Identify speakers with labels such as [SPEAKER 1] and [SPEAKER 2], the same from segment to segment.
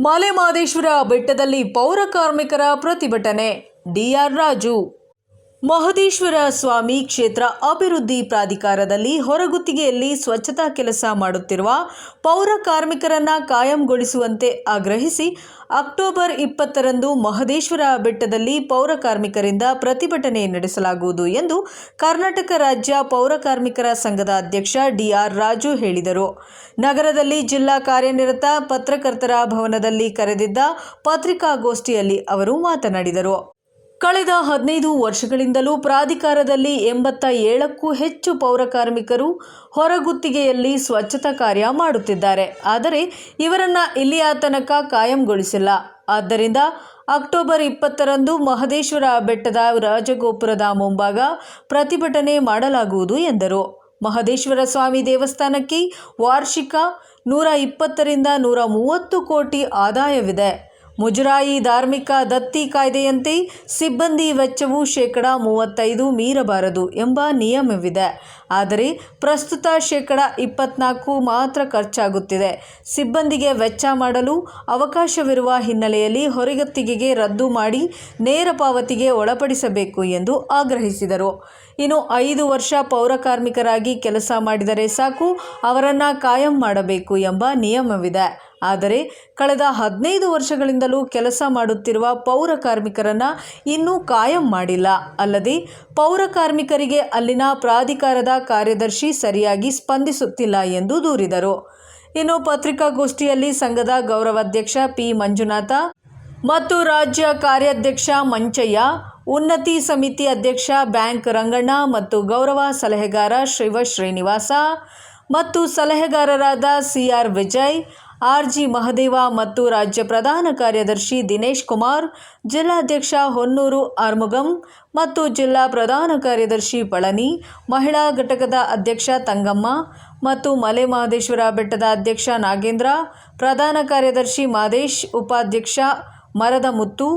[SPEAKER 1] ಮಾಲೆಮಾದೇಶ್ವರ ಬೆಟ್ಟದಲ್ಲಿ ಪೌರ ಕಾರ್ಮಿಕರ ಪ್ರತಿಭಟನೆ. ಡಿಆರ್ ರಾಜು. ಮಹದೇಶ್ವರ ಸ್ವಾಮಿ ಕ್ಷೇತ್ರ ಅಭಿವೃದ್ಧಿ ಪ್ರಾಧಿಕಾರದಲ್ಲಿ ಹೊರಗುತ್ತಿಗೆಯಲ್ಲಿ ಸ್ವಚ್ಛತಾ ಕೆಲಸ ಮಾಡುತ್ತಿರುವ ಪೌರ ಕಾರ್ಮಿಕರನ್ನ ಕಾಯಂಗೊಳಿಸುವಂತೆ ಆಗ್ರಹಿಸಿ ಅಕ್ಟೋಬರ್ ಇಪ್ಪತ್ತರಂದು ಮಹದೇಶ್ವರ ಬೆಟ್ಟದಲ್ಲಿ ಪೌರ ಕಾರ್ಮಿಕರಿಂದ ಪ್ರತಿಭಟನೆ ನಡೆಸಲಾಗುವುದು ಎಂದು ಕರ್ನಾಟಕ ರಾಜ್ಯ ಪೌರ ಕಾರ್ಮಿಕರ ಸಂಘದ ಅಧ್ಯಕ್ಷ ಡಿಆರ್ ರಾಜು ಹೇಳಿದರು. ನಗರದಲ್ಲಿ ಜಿಲ್ಲಾ ಕಾರ್ಯನಿರತ ಪತ್ರಕರ್ತರ ಭವನದಲ್ಲಿ ಕರೆದಿದ್ದ ಪತ್ರಿಕಾಗೋಷ್ಠಿಯಲ್ಲಿ ಅವರು ಮಾತನಾಡಿದರು. ಕಳೆದ ಹದಿನೈದು ವರ್ಷಗಳಿಂದಲೂ ಪ್ರಾಧಿಕಾರದಲ್ಲಿ ಎಂಬತ್ತ ಏಳಕ್ಕೂ ಹೆಚ್ಚು ಪೌರ ಕಾರ್ಮಿಕರು ಹೊರಗುತ್ತಿಗೆಯಲ್ಲಿ ಸ್ವಚ್ಛತಾ ಕಾರ್ಯ ಮಾಡುತ್ತಿದ್ದಾರೆ. ಆದರೆ ಇವರನ್ನು ಇಲ್ಲಿಯ ತನಕ ಕಾಯಂಗೊಳಿಸಿಲ್ಲ. ಆದ್ದರಿಂದ ಅಕ್ಟೋಬರ್ ಇಪ್ಪತ್ತರಂದು ಮಹದೇಶ್ವರ ಬೆಟ್ಟದ ರಾಜಗೋಪುರದ ಮುಂಭಾಗ ಪ್ರತಿಭಟನೆ ಮಾಡಲಾಗುವುದು ಎಂದರು. ಮಹದೇಶ್ವರ ಸ್ವಾಮಿ ದೇವಸ್ಥಾನಕ್ಕೆ ವಾರ್ಷಿಕ ನೂರ ಇಪ್ಪತ್ತರಿಂದ ನೂರ ಮೂವತ್ತು ಕೋಟಿ ಆದಾಯವಿದೆ. ಮುಜರಾಯಿ ಧಾರ್ಮಿಕ ದತ್ತಿ ಕಾಯ್ದೆಯಂತೆ ಸಿಬ್ಬಂದಿ ವೆಚ್ಚವು ಶೇಕಡ ಮೂವತ್ತೈದು ಮೀರಬಾರದು ಎಂಬ ನಿಯಮವಿದೆ. ಆದರೆ ಪ್ರಸ್ತುತ ಶೇಕಡ ಇಪ್ಪತ್ನಾಲ್ಕು ಮಾತ್ರ ಖರ್ಚಾಗುತ್ತಿದೆ. ಸಿಬ್ಬಂದಿಗೆ ವೆಚ್ಚ ಮಾಡಲು ಅವಕಾಶವಿರುವ ಹಿನ್ನೆಲೆಯಲ್ಲಿ ಹೊರಗತ್ತಿಗೆಗೆ ರದ್ದು ಮಾಡಿ ನೇರ ಪಾವತಿಗೆ ಒಳಪಡಿಸಬೇಕು ಎಂದು ಆಗ್ರಹಿಸಿದರು. ಇನ್ನು ಐದು ವರ್ಷ ಪೌರ ಕಾರ್ಮಿಕರಾಗಿ ಕೆಲಸ ಮಾಡಿದರೆ ಸಾಕು, ಅವರನ್ನು ಕಾಯಂ ಮಾಡಬೇಕು ಎಂಬ ನಿಯಮವಿದೆ. ಆದರೆ ಕಳೆದ ಹದಿನೈದು ವರ್ಷಗಳಿಂದಲೂ ಕೆಲಸ ಮಾಡುತ್ತಿರುವ ಪೌರ ಕಾರ್ಮಿಕರನ್ನು ಇನ್ನೂ ಕಾಯಂ ಮಾಡಿಲ್ಲ. ಅಲ್ಲದೆ ಪೌರ ಕಾರ್ಮಿಕರಿಗೆ ಅಲ್ಲಿನ ಪ್ರಾಧಿಕಾರದ ಕಾರ್ಯದರ್ಶಿ ಸರಿಯಾಗಿ ಸ್ಪಂದಿಸುತ್ತಿಲ್ಲ ಎಂದು ದೂರಿದರು. ಇನ್ನು ಪತ್ರಿಕಾಗೋಷ್ಠಿಯಲ್ಲಿ ಸಂಘದ ಗೌರವಾಧ್ಯಕ್ಷ ಪಿ. ಮಂಜುನಾಥ ಮತ್ತು ರಾಜ್ಯ ಕಾರ್ಯಾಧ್ಯಕ್ಷ ಮಂಚಯ್ಯ, ಉನ್ನತಿ ಸಮಿತಿ ಅಧ್ಯಕ್ಷ ಬ್ಯಾಂಕ್ ರಂಗಣ್ಣ ಮತ್ತು ಗೌರವ ಸಲಹೆಗಾರ ಶಿವ ಶ್ರೀನಿವಾಸ ಮತ್ತು ಸಲಹೆಗಾರರಾದ CR Vijay R G Mahadeva ಮತ್ತು ರಾಜ್ಯ ಪ್ರಧಾನ ಕಾರ್ಯದರ್ಶಿ ದಿನೇಶ್ ಕುಮಾರ್, ಜಿಲ್ಲಾಧ್ಯಕ್ಷ ಹೊನ್ನೂರು ಆರ್ಮುಗಂ ಮತ್ತು ಜಿಲ್ಲಾ ಪ್ರಧಾನ ಕಾರ್ಯದರ್ಶಿ ಪಳನಿ, ಮಹಿಳಾ ಘಟಕದ ಅಧ್ಯಕ್ಷ ತಂಗಮ್ಮ ಮತ್ತು ಮಲೆ ಮಹದೇಶ್ವರ ಬೆಟ್ಟದ ಅಧ್ಯಕ್ಷ ನಾಗೇಂದ್ರ, ಪ್ರಧಾನ ಕಾರ್ಯದರ್ಶಿ ಮಾದೇಶ್, ಉಪಾಧ್ಯಕ್ಷ ಮರದ ಮುತ್ತು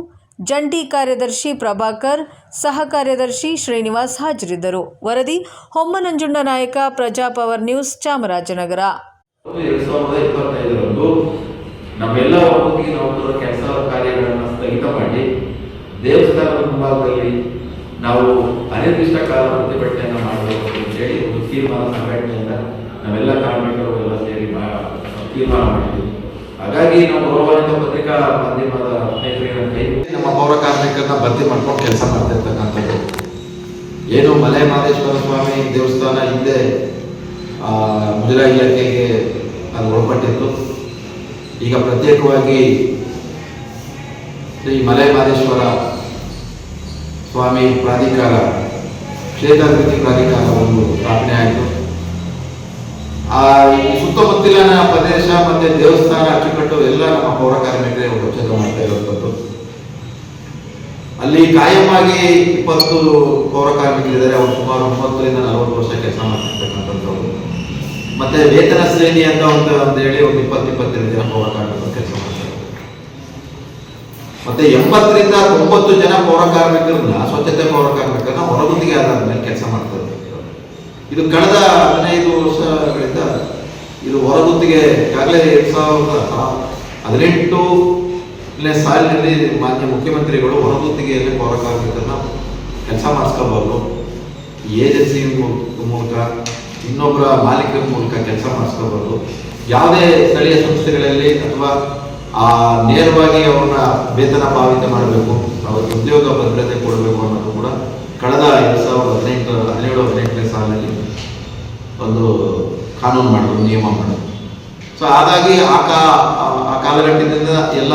[SPEAKER 1] ಜಂಟಿ ಕಾರ್ಯದರ್ಶಿ ಪ್ರಭಾಕರ್, ಸಹ ಕಾರ್ಯದರ್ಶಿ ಶ್ರೀನಿವಾಸ್ ಹಾಜರಿದ್ದರು. ವರದಿ ಹೊಮ್ಮನಂಜುಂಡ ನಾಯಕ ಪ್ರಜಾ ಪವರ್ ನ್ಯೂಸ್ ಚಾಮರಾಜನಗರ.
[SPEAKER 2] ಎರಡ್ ಸಾವಿರದ ಇಪ್ಪತ್ತೈದರಂದು ನಮ್ಮೆಲ್ಲ ಒಬ್ಬೊತ್ತಿಗೆ ನೌಕರರ ಕೆಲಸ ಕಾರ್ಯಗಳನ್ನು ಸ್ಥಗಿತ ಮಾಡಿ ದೇವಸ್ಥಾನದ ಮುಂಭಾಗದಲ್ಲಿ ನಾವು ಅನಿರ್ದಿಷ್ಟ ಕಾಲ ಪ್ರತಿಭಟನೆಯನ್ನು ಮಾಡಬೇಕು ಅಂತ ಹೇಳಿ ಒಂದು ತೀರ್ಮಾನ ಸಂಘಟನೆಯಿಂದ ನಾವೆಲ್ಲ ಕಾರ್ಮಿಕರು ಎಲ್ಲ ಸೇರಿ ತೀರ್ಮಾನ ಮಾಡಿದ್ವಿ. ಹಾಗಾಗಿ ನಾವು ಗೌರವಾನ್ವಿತ ಪತ್ರಿಕಾ ಮಾಧ್ಯಮದ
[SPEAKER 3] ನಮ್ಮ ಪೌರ ಕಾರ್ಮಿಕರನ್ನ ಭರ್ತಿ ಮಾಡ್ಕೊಂಡು ಕೆಲಸ ಮಾಡ್ತಿರ್ತಕ್ಕಂಥದ್ದು. ಏನು ಮಲೆ ಮಹದೇಶ್ವರ ಸ್ವಾಮಿ ದೇವಸ್ಥಾನ ಹಿಂದೆ ಮುಜರಾಯಿ ಇಲಾಖೆಗೆ ಅದು ಒಳಪಟ್ಟಿತ್ತು ಈಗ ಪ್ರತ್ಯೇಕವಾಗಿ ಶ್ರೀ ಮಲೆ ಮಹದೇಶ್ವರ ಸ್ವಾಮಿ ಪ್ರಾಧಿಕಾರ, ಕ್ಷೇತ್ರಾಭಿವೃದ್ಧಿ ಪ್ರಾಧಿಕಾರ ಒಂದು ಸ್ಥಾಪನೆ ಆಯಿತು. ಆ ಸುತ್ತಮುತ್ತಲಿನ ಪ್ರದೇಶ ಮತ್ತೆ ದೇವಸ್ಥಾನ ಅಚ್ಚುಕಟ್ಟು ಎಲ್ಲ ನಮ್ಮ ಪೌರ ಕಾರ್ಮಿಕರಿಗೆ ಸ್ವಚ್ಛತೆ ಮಾಡ್ತಾ ಇರುವಂಥದ್ದು. ಅಲ್ಲಿ ಕಾಯಮಾಗಿ ಇಪ್ಪತ್ತು ಪೌರ ಕಾರ್ಮಿಕರಿದ್ದಾರೆ. ಅವರು ಸುಮಾರು ಮೂವತ್ತರಿಂದ ನಲವತ್ತು ವರ್ಷ ಕೆಲಸ ಮಾಡ್ತಿರ್ತಕ್ಕಂಥದ್ದು ಮತ್ತೆ ವೇತನ ಶ್ರೇಣಿ ಅಂತ ಒಂದು ಅಂತ ಹೇಳಿ ಒಂದು ಇಪ್ಪತ್ತು ಇಪ್ಪತ್ತೆರಡು ಜನ ಪೌರ ಕಾರ್ಮಿಕರು ಕೆಲಸ ಮಾಡ್ತಾರೆ. ಮತ್ತೆ ಎಂಬತ್ತರಿಂದ ತೊಂಬತ್ತು ಜನ ಪೌರ ಕಾರ್ಮಿಕರನ್ನ ಸ್ವಚ್ಛತೆ ಪೌರ ಕಾರ್ಮಿಕರನ್ನ ಹೊರಗುತ್ತಿಗೆ ಆಧಾರದ ಮೇಲೆ ಕೆಲಸ ಮಾಡ್ತಾರೆ. ಇದು ಕಳೆದ ಹದಿನೈದು ವರ್ಷಗಳಿಂದ ಇದು ಹೊರಗುತ್ತಿಗೆ ಈಗಾಗಲೇ ಎರಡ್ ಸಾವಿರದ ಹದಿನೆಂಟು ಸಾಲಿನಲ್ಲಿ ಮಾನ್ಯ ಮುಖ್ಯಮಂತ್ರಿಗಳು ಹೊರಗುತ್ತಿಗೆಯಲ್ಲಿ ಪೌರ ಕಾರ್ಮಿಕರನ್ನ ಕೆಲಸ ಮಾಡಿಸ್ಕೋಬಾರ್ದು. ಏಜೆನ್ಸಿ ಮೂಲಕ ಇನ್ನೊಬ್ಬರ ಮಾಲೀಕರ ಮೂಲಕ ಕೆಲಸ ಮಾಡಿಸ್ಕೋಬಹುದು ಯಾವುದೇ ಸ್ಥಳೀಯ ಸಂಸ್ಥೆಗಳಲ್ಲಿ ಅಥವಾ, ಆ, ನೇರವಾಗಿ ಅವ್ರನ್ನ ವೇತನ ಪಾವತಿ ಮಾಡಬೇಕು ಅವ್ರಿಗೆ ಉದ್ಯೋಗ ಭದ್ರತೆ ಕೊಡಬೇಕು ಅನ್ನೋದು ಕೂಡ ಕಳೆದ ಎರಡು ಸಾವಿರದ ಹದಿನೆಂಟು, ಹದಿನೇಳು, ಹದಿನೆಂಟನೇ ಸಾಲಿನಲ್ಲಿ ಒಂದು ಕಾನೂನು ಮಾಡೋದು ನಿಯಮ ಮಾಡೋದು ಸೊ ಹಾಗಾಗಿ ಆ ಕಾ, ಆ ಕಾಲಘಟ್ಟದಿಂದ ಎಲ್ಲ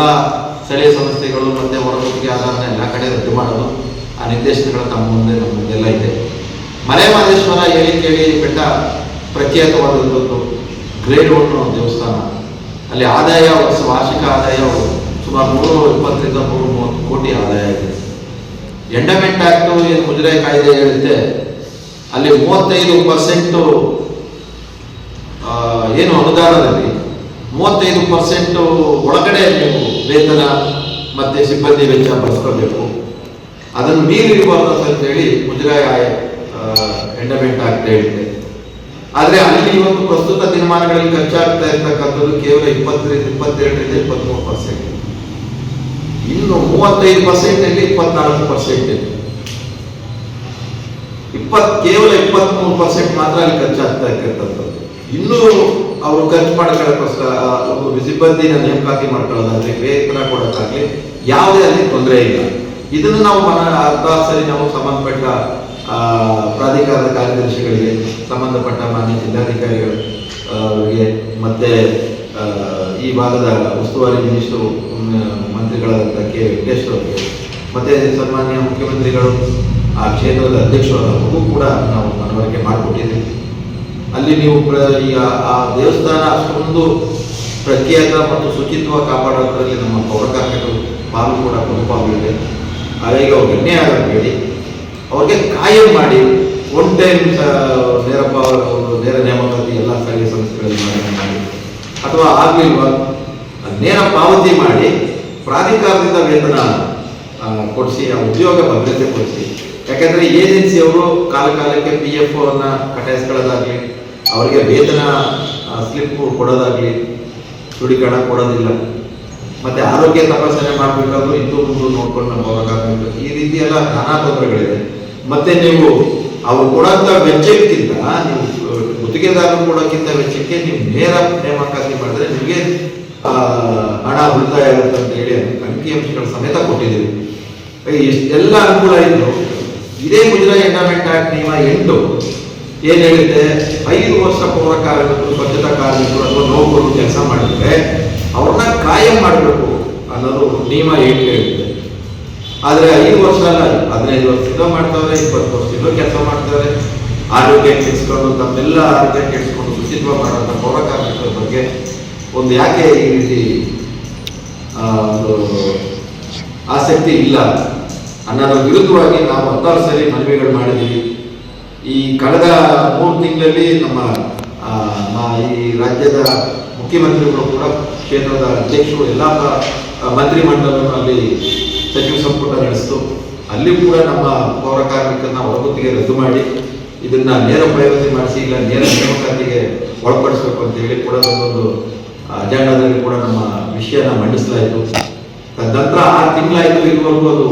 [SPEAKER 3] ಸ್ಥಳೀಯ ಸಂಸ್ಥೆಗಳು ಮತ್ತೆ ಹೊರಗುತ್ತಿಗೆ ಆಧಾರನ ಎಲ್ಲ ಕಡೆ ರದ್ದು ಮಾಡೋದು ಆ ನಿರ್ದೇಶನಗಳು ತಮ್ಮ ಮುಂದೆ, ನಮ್ಮ ಮುಂದೆಲ್ಲ ಇದೆ. ಮಲೆ ಮಹದೇಶ್ವರ ಹೇಳಿ ಕೇಳಿ ಬೆಟ್ಟ ಪ್ರತ್ಯೇಕವಾದಂಥದ್ದು ಗ್ರೇಡ್ ಒನ್ ದೇವಸ್ಥಾನ. ಅಲ್ಲಿ ಆದಾಯ ವರ್ಷ ವಾರ್ಷಿಕ ಆದಾಯ ಸುಮಾರು ನೂರ ಇಪ್ಪತ್ತರಿಂದ ನೂರ ಮೂವತ್ತು ಕೋಟಿ ಆದಾಯ ಇದೆ. ಎಂಡಮೆಂಟ್ ಆಕ್ಟ್ ಏನು ಮುಜರಾಯಿ ಕಾಯ್ದೆ ಹೇಳುತ್ತೆ ಅಲ್ಲಿ ಮೂವತ್ತೈದು ಪರ್ಸೆಂಟು ಏನು ಅನುದಾನದಲ್ಲಿ ಮೂವತ್ತೈದು ಪರ್ಸೆಂಟು ಒಳಗಡೆ ನೀವು ವೇತನ ಮತ್ತೆ ಸಿಬ್ಬಂದಿ ವೆಚ್ಚ ಬಳಸ್ಕೊಳ್ಬೇಕು ಅದನ್ನು ಮೀರಿರಬಾರ್ದು ಅಂತ ಹೇಳಿ ಮುಜರಾಯಿ ಎಂಡಮೆಂಟ್ ಆಗ್ತಾ ಇದೆ. ಆದ್ರೆ ಅಲ್ಲಿ ಇವತ್ತು ಪ್ರಸ್ತುತ ದಿನಮಾನಗಳಲ್ಲಿ ಖರ್ಚಾಗ್ತಾ ಇರ್ತಕ್ಕಂಥದ್ದು ಕೇವಲ ಇಪ್ಪತ್ತರಿಂದ ಇಪ್ಪತ್ತೆರಡರಿಂದ ಇಪ್ಪತ್ಮೂರು ಪರ್ಸೆಂಟ್ ಇನ್ನು ಮೂವತ್ತೈದು ಪರ್ಸೆಂಟ್ ಅಲ್ಲಿ ಇಪ್ಪತ್ನಾಲ್ಕು ಪರ್ಸೆಂಟ್ ಇದೆ. ಇಪ್ಪತ್, ಕೇವಲ ಇಪ್ಪತ್ಮೂರು ಪರ್ಸೆಂಟ್ ಮಾತ್ರ ಅಲ್ಲಿ ಖರ್ಚಾಗ್ತಾ ಇರ್ತಕ್ಕಂಥದ್ದು. ಇನ್ನೂ ಅವರು ಖರ್ಚು ಮಾಡ್ಕೊಳ್ಳೋಕ್ಕೋಸ್ಕರ ಒಂದು ಸಿಬ್ಬಂದಿನ ನೇಮಕಾತಿ ಮಾಡ್ಕೊಳ್ಳೋದಾಗ್ಲಿ ವೇತನ ಕೊಡೋಕ್ಕಾಗ್ಲಿ ಯಾವುದೇ ಅಲ್ಲಿ ತೊಂದರೆ ಇಲ್ಲ. ಇದನ್ನು ನಾವು ಮನ, ಅರ್ಧ ಸರಿ ನಾವು ಸಂಬಂಧಪಟ್ಟ ಪ್ರಾಧಿಕಾರದ ಕಾರ್ಯದರ್ಶಿಗಳಿಗೆ ಸಂಬಂಧಪಟ್ಟ ಮಾನ್ಯ ಜಿಲ್ಲಾಧಿಕಾರಿಗಳು ಆ, ಮತ್ತೆ ಈ ಭಾಗದ ಉಸ್ತುವಾರಿ ಮಿನಿಸ್ಟರು ಮಂತ್ರಿಗಳ ಮಂತ್ರಿಗಳಾದಂಥ ಕೆ ವೆಂಕಟೇಶ್ ಅವರಿಗೆ ಮತ್ತೆ ಸನ್ಮಾನ್ಯ ಮುಖ್ಯಮಂತ್ರಿಗಳು ಆ ಕ್ಷೇತ್ರದ ಅಧ್ಯಕ್ಷರಾದವರಿಗೂ ಕೂಡ ನಾವು ಮನವರಿಕೆ ಮಾಡಿಕೊಟ್ಟಿದ್ದೀವಿ. ಅಲ್ಲಿ ನೀವು ಈಗ ಆ ದೇವಸ್ಥಾನ ಅಷ್ಟೊಂದು ಪ್ರಖ್ಯಾತ ಮತ್ತು ಶುಚಿತ್ವ ಕಾಪಾಡೋದ್ರಲ್ಲಿ ನಮ್ಮ ಪೌರಕಾರ್ಮಿಕರು ಪಾಲು ಕೂಡ ಬಹುಪಾಲಿದೆ ಹಾಗಾಗಿ ಅವ್ರು ಗಣ್ಯ ಆಗಬೇಡಿ ಅವ್ರಿಗೆ ಕಾಯಂ ಮಾಡಿ ಒನ್ ಟೈಮ್ ನೇರಪ್ಪ ಅವರು ನೇರ ನೇಮಕಾತಿ ಎಲ್ಲ ಸ್ಥಳೀಯ ಸಂಸ್ಥೆಗಳಲ್ಲಿ ಮಾಡಿ- ಅಥವಾ ಆಗ್ಲಿಲ್ವಾ? ನೇರ ಪಾವತಿ ಮಾಡಿ, ಪ್ರಾಧಿಕಾರದಿಂದ ವೇತನ ಕೊಡಿಸಿ, ಆ ಉದ್ಯೋಗ ಭದ್ರತೆ ಕೊಡಿಸಿ. ಯಾಕಂದ್ರೆ ಏಜೆನ್ಸಿಯವರು ಕಾಲ ಕಾಲಕ್ಕೆ ಪಿ ಎಫ್ ಅನ್ನ ಕಟಾಯಿಸ್ಕೊಳ್ಳೋದಾಗ್ಲಿ ಅವರಿಗೆ ವೇತನ ಸ್ಲಿಪ್ ಕೊಡೋದಾಗ್ಲಿ ದೃಢೀಕರಣ ಕೊಡೋದಿಲ್ಲ. ಮತ್ತೆ ಆರೋಗ್ಯ ತಪಾಸಣೆ ಮಾಡಬೇಕಾದ್ರೂ ಇಂದು ಮುಂದೆ ನೋಡ್ಕೊಂಡು ನಮ್ಮ ಹೋಗಬೇಕಾಗಬೇಕು ಈ ರೀತಿ ಎಲ್ಲ ನಾನಾ ತೊಂದರೆಗಳಿದೆ. ಮತ್ತೆ ನೀವು ಅವ್ರು ಕೊಡಂತ ವೆಚ್ಚಕ್ಕಿಂತ ನೀವು ಗುತ್ತಿಗೆದಾರರು ಕೊಡೋಕ್ಕಿಂತ ವೆಚ್ಚಕ್ಕೆ ನೀವು ನೇರ ನೇಮಕಾತಿ ಮಾಡಿದ್ರೆ ನಿಮಗೆ ಹಣ ಉಳಿತಾಯ ಆಗುತ್ತೆ ಅಂತ ಹೇಳಿ ಅಂಕಿಅಂಶಗಳ ಸಮೇತ ಕೊಟ್ಟಿದ್ದೀವಿ ಎಲ್ಲ ಅನುಕೂಲ ಇದ್ರು ಇದೇ ಗುಜರಾತ್ ಎಂಡಾಮೆಂಟ್ ಆಕ್ಟ್ ನಿಯಮ ಎಂಟು ಏನ್ ಹೇಳಿದೆ ಐದು ವರ್ಷ ಪೌರ ಕಾರ್ಮಿಕರು ಸ್ವಚ್ಛತಾ ಕಾರ್ಮಿಕರು ಅಥವಾ ನೋವು ಕೆಲಸ ಮಾಡಿದ್ರೆ ಅವ್ರನ್ನ ಕಾಯಂ ಮಾಡಬೇಕು ಅನ್ನೋದು ನಿಯಮ ಏನು ಹೇಳಿದೆ ಆದ್ರೆ ಐದು ವರ್ಷ ಅಲ್ಲ, ಹದಿನೈದು ವರ್ಷದಿಂದ ಮಾಡ್ತಾವ್ರೆ, ಇಪ್ಪತ್ತು ವರ್ಷದಿಂದ ಕೆಲಸ ಮಾಡ್ತಾರೆ ಆರೋಗ್ಯ ಕೆಡಿಸ್ಕೊಂಡು ತಮ್ಮೆಲ್ಲ ಆರೋಗ್ಯ ಕೆಡಿಸ್ಕೊಂಡು ಶುಚಿತ್ವ ಪೌರ ಕಾರ್ಮಿಕರ ಬಗ್ಗೆ ಒಂದು ಯಾಕೆ ಈ ರೀತಿ ಒಂದು ಆಸಕ್ತಿ ಇಲ್ಲ? ಅನ್ನೋದ್ರ ವಿರುದ್ಧವಾಗಿ ನಾವು ಹತ್ತಾರು ಸರಿ ಮನವಿಗಳು ಮಾಡಿದ್ದೀವಿ. ಈ ಕಳೆದ ಮೂರು ತಿಂಗಳಲ್ಲಿ ನಮ್ಮ ಈ ರಾಜ್ಯದ ಮುಖ್ಯಮಂತ್ರಿಗಳು ಕೂಡ ಕೇಂದ್ರದ ಅಧ್ಯಕ್ಷರು, ಎಲ್ಲ ಸಚಿವ ಸಂಪುಟ ನಡೆಸಿತು. ಅಲ್ಲಿ ಕೂಡ ನಮ್ಮ ಪೌರ ಕಾರ್ಮಿಕರನ್ನ ಹೊರಗುತ್ತಿಗೆ ರದ್ದು ಮಾಡಿ, ಇದನ್ನ ನೇರ ಪ್ರಯೋಜನ ಮಾಡಿಸಿ, ಇಲ್ಲ ನೇರ ನೇಮಕಾತಿಗೆ ಒಳಪಡಿಸಬೇಕು ಅಂತ ಹೇಳಿ ಕೂಡ ಒಂದೊಂದು ಅಜೆಂಡಾದಲ್ಲಿ ಕೂಡ ನಮ್ಮ ವಿಷಯನ ಮಂಡಿಸಲಾಯಿತು. ತದನಂತರ ಆರು ತಿಂಗಳಾಯ್ತು, ಇದುವರೆಗೂ ಅದು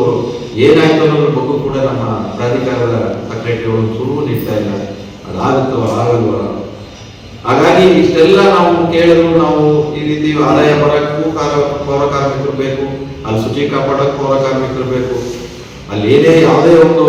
[SPEAKER 3] ಏನಾಯ್ತು ಅನ್ನೋದ್ರ ಬಗ್ಗೆ ಕೂಡ ನಮ್ಮ ಪ್ರಾಧಿಕಾರದ ಸೆಕ್ರೆಟರಿಗಳು ಸುರುವು ನೀಡ್ತಾ ಇಲ್ಲ. ಅದಾಗುತ್ತೋ, ಆಗಲ್ವ ಹಾಗಾಗಿ ಇಷ್ಟೆಲ್ಲ ನಾವು ಕೇಳಲು ನಾವು ಈ ರೀತಿ ಆದಾಯ ಬರಕ್ಕೂ ಪೌರ ಕಾರ್ಮಿಕರು ಬೇಕು. ಅಲ್ಲಿ ಶುಚಿ ಕಾಪಾಡಕ್ಕೆ ಪೌರ ಕಾರ್ಮಿಕರು ಬೇಕು. ಅಲ್ಲಿ ಏನೇ ಯಾವುದೇ ಒಂದು